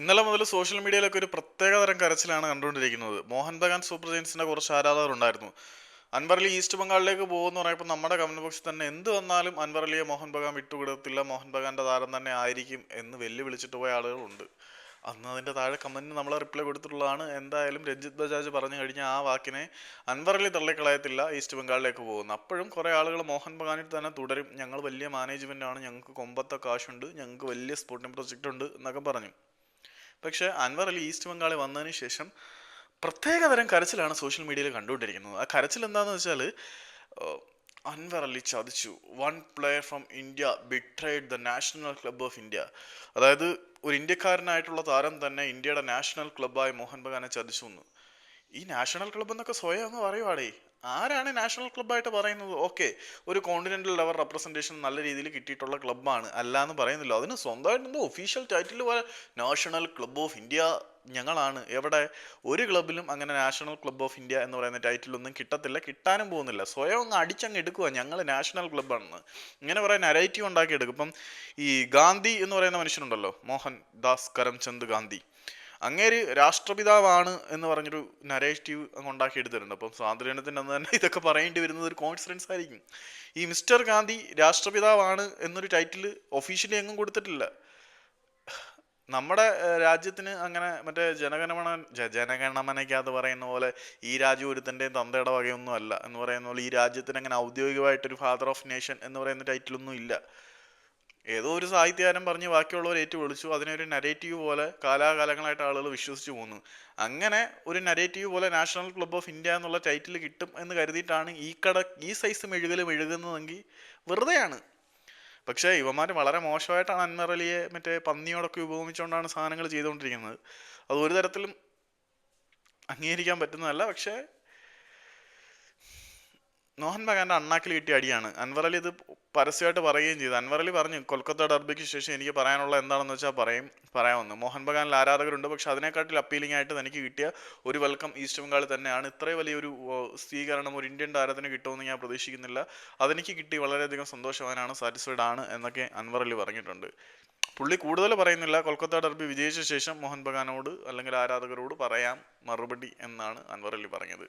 ഇന്നലെ മുതൽ സോഷ്യൽ മീഡിയയിലൊക്കെ ഒരു പ്രത്യേകതരം കരച്ചിലാണ് കണ്ടുകൊണ്ടിരിക്കുന്നത്. മോഹൻ ബഗാൻ സൂപ്പർ ജയൻസിന്റെ കുറച്ച് ആരാധകർ ഉണ്ടായിരുന്നു. അൻവർ അലി ഈസ്റ്റ് ബംഗാളിലേക്ക് പോകുമെന്ന് പറയുമ്പോൾ നമ്മുടെ കമന്റ് ബോക്സിൽ തന്നെ എന്ത് വന്നാലും അൻവർ അലിയെ മോഹൻ ബഗാൻ വിട്ടുകൊടുത്തില്ല മോഹൻ ബഗാന്റെ താരം തന്നെ ആയിരിക്കും എന്ന് വെല്ലുവിളിച്ചിട്ട് പോയ ആളുകളുണ്ട്. അന്ന് അതിന്റെ താഴെ കമന്റിന് നമ്മൾ റിപ്ലൈ കൊടുത്തിട്ടുള്ളതാണ്. എന്തായാലും രഞ്ജിത് ബജാജ് പറഞ്ഞു കഴിഞ്ഞ ആ വാക്കിനെ അൻവർ അലി തള്ളിക്കളയത്തില്ല ഈസ്റ്റ് ബംഗാളിലേക്ക് പോകുന്നു അപ്പോഴും കുറേ ആളുകൾ മോഹൻ ബഗാനിൽ തന്നെ തുടരും. ഞങ്ങൾ വലിയ മാനേജ്മെന്റ് ആണ് ഞങ്ങൾക്ക് കൊമ്പത്തെ കാശുണ്ട് ഞങ്ങൾക്ക് വലിയ സ്പോർട്ടിംഗ് പ്രൊജക്റ്റ് ഉണ്ട് എന്നൊക്കെ പറഞ്ഞു. പക്ഷേ അൻവർ അലി ഈസ്റ്റ് ബംഗാളിൽ വന്നതിന് ശേഷം പ്രത്യേകതരം കരച്ചിലാണ് സോഷ്യൽ മീഡിയയിൽ കണ്ടുകൊണ്ടിരിക്കുന്നത്. ആ കരച്ചിൽ എന്താണെന്ന് വെച്ചാൽ അൻവർ അലി ചതിച്ചു. One player from India betrayed the national club of India. അതായത് ഒരു ഇന്ത്യക്കാരനായിട്ടുള്ള താരം തന്നെ ഇന്ത്യയുടെ നാഷണൽ ക്ലബ്ബായ മോഹൻ ബഗാനെ ചതിച്ചു എന്ന്. ഈ നാഷണൽ ക്ലബ്ബ് എന്നൊക്കെ സ്വയം ഒന്ന് പറയുവാടേ. ആരാണ് നാഷണൽ ക്ലബ്ബായിട്ട് പറയുന്നത്? ഓക്കെ ഒരു കോണ്ടിനെന്റൽ ലെവൽ റെപ്രസെന്റേഷൻ നല്ല രീതിയിൽ കിട്ടിയിട്ടുള്ള ക്ലബ്ബാണ്. അല്ല എന്ന് പറയുന്നില്ല. അതിന് സ്വന്തമായിട്ട് എന്തോ ഒഫീഷ്യൽ ടൈറ്റിൽ പോലെ നാഷണൽ ക്ലബ്ബ് ഓഫ് ഇന്ത്യ ഞങ്ങളാണ്. എവിടെ? ഒരു ക്ലബിലും അങ്ങനെ നാഷണൽ ക്ലബ്ബ് ഓഫ് ഇന്ത്യ എന്ന് പറയുന്ന ടൈറ്റിലൊന്നും കിട്ടത്തില്ല. കിട്ടാനും പോകുന്നില്ല. സ്വയം അങ്ങ് അടിച്ചങ്ങ് എടുക്കുക ഞങ്ങൾ നാഷണൽ ക്ലബ്ബാണെന്ന് ഇങ്ങനെ പറയാൻ നരേറ്റീവ് ഉണ്ടാക്കിയെടുക്കും. ഇപ്പം ഈ ഗാന്ധി എന്ന് പറയുന്ന മനുഷ്യനുണ്ടല്ലോ മോഹൻ ദാസ് കരംചന്ദ് ഗാന്ധി. അങ്ങേര് രാഷ്ട്രപിതാവാണ് എന്ന് പറഞ്ഞൊരു നരേറ്റീവ് അങ്ങ് ഉണ്ടാക്കിയെടുത്തിട്ടുണ്ട് അപ്പം സ്വാതന്ത്ര്യദിനത്തിന്റെ അന്ന് തന്നെ ഇതൊക്കെ പറയേണ്ടി വരുന്നത് ഒരു കോൺഫിഡൻസ് ആയിരിക്കും. ഈ മിസ്റ്റർ ഗാന്ധി രാഷ്ട്രപിതാവാണ് എന്നൊരു ടൈറ്റിൽ ഒഫീഷ്യലി എങ്ങും കൊടുത്തിട്ടില്ല. നമ്മുടെ രാജ്യത്തിന് അങ്ങനെ മറ്റേ ജനഗണമന ജനഗണമനയ്ക്കകത്ത് പറയുന്ന പോലെ ഈ രാജ്യം ഒരുത്തന്റെയും തന്തയുടെ വകയൊന്നും അല്ല എന്ന് പറയുന്ന പോലെ ഈ രാജ്യത്തിന് അങ്ങനെ ഔദ്യോഗികമായിട്ടൊരു ഫാദർ ഓഫ് നേഷൻ എന്ന് പറയുന്ന ടൈറ്റിലൊന്നും ഇല്ല. ഏതോ ഒരു സാഹിത്യകാരൻ പറഞ്ഞ് ബാക്കിയുള്ളവർ ഏറ്റു വിളിച്ചു അതിനൊരു നരേറ്റീവ് പോലെ കാലാകാലങ്ങളായിട്ട് ആളുകൾ വിശ്വസിച്ച് പോകുന്നു അങ്ങനെ ഒരു നരേറ്റീവ് പോലെ നാഷണൽ ക്ലബ്ബ് ഓഫ് ഇന്ത്യ എന്നുള്ള ടൈറ്റിൽ കിട്ടും എന്ന് കരുതിയിട്ടാണ് ഈ കട ഈ സൈസ് മെഴുകൽ മെഴുകുന്നതെങ്കിൽ വെറുതെയാണ്. പക്ഷേ ഇവന്മാർ വളരെ മോശമായിട്ടാണ് അൻമറലിയെ മറ്റേ പന്നിയോടൊക്കെ ഉപയോഗിച്ചുകൊണ്ടാണ് സാധനങ്ങൾ ചെയ്തുകൊണ്ടിരിക്കുന്നത്. അത് ഒരു തരത്തിലും അംഗീകരിക്കാൻ പറ്റുന്നതല്ല. പക്ഷേ മോഹൻ ബഗാന്റെ അണ്ണാക്കിൽ കിട്ടിയ അടിയാണ്. അൻവർ അലി ഇത് പരസ്യമായിട്ട് പറയുകയും ചെയ്തു. അൻവർ അലി പറഞ്ഞു കൊൽക്കത്ത ഡർബിക്ക് ശേഷം എനിക്ക് പറയാനുള്ള എന്താണെന്ന് വെച്ചാൽ പറയും പറയാമെന്ന് മോഹൻ ബഗാനിൽ ആരാധകരുണ്ട് പക്ഷെ അതിനെക്കാട്ടിൽ അപ്പീലിംഗ് ആയിട്ട് തനിക്ക് കിട്ടിയ ഒരു വെൽക്കം ഈസ്റ്റ് ബംഗാളിൽ തന്നെയാണ്. ഇത്രയും വലിയൊരു സ്വീകരണം ഒരു ഇന്ത്യൻ താരത്തിന് കിട്ടുമെന്ന് ഞാൻ പ്രതീക്ഷിക്കുന്നില്ല. അതെനിക്ക് കിട്ടി വളരെയധികം സന്തോഷവാനാണ് സാറ്റിസ്ഫൈഡ് ആണ് എന്നൊക്കെ അൻവർ അലി പറഞ്ഞിട്ടുണ്ട്. പുള്ളി കൂടുതൽ പറയുന്നില്ല കൊൽക്കത്ത ഡർബി വിജയിച്ച ശേഷം മോഹൻ ബഗാനോട് അല്ലെങ്കിൽ ആരാധകരോട് പറയാം മറുപടി എന്നാണ് അൻവർ അലി പറഞ്ഞത്.